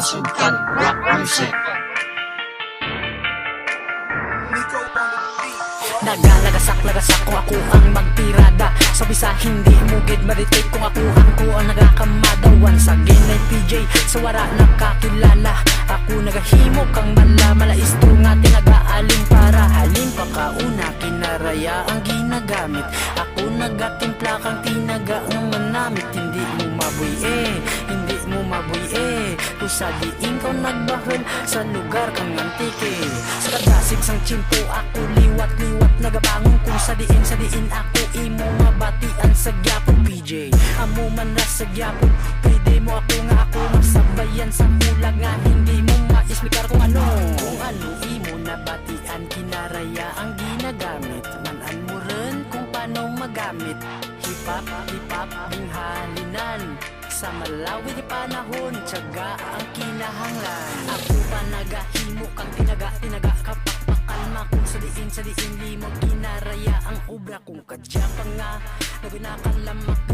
pasukan rock music Nagalagasak, lagasak ko ako ang magtirada. Sa bisa hindi mugid maritik kung ako ang ko ang nagakamada. Once again ay PJ sa wara nakakilala. Ako nagahimo kang mala malaisto nga tinagaaling para. Halim pa kauna kinaraya ang ginagamit. Ako nagat sa diin ko nagbahal sa lugar kang antike. Sa kadasig sang chimpo ako liwat-liwat Nagabangon kung sa diin, sa diin ako imo mabatian sa gyapon PJ Amo man na sa gyapon, pwede mo ako nga ako Masabayan sa kulang nga hindi mo maismikar kung ano. Kung ano imo nabatian kinaraya ang ginagamit. Manan mo rin kung paano magamit. Hip-hop, hip-hop, halinan Sa malawi di panahon, tiyaga ang kinahanglan. Ako pa nagahimo kang tinaga, tinaga Kapakpakalma kung sa diin, sa diin Di mo kinaraya ang obra kung kadya pa nga Naginakan lamak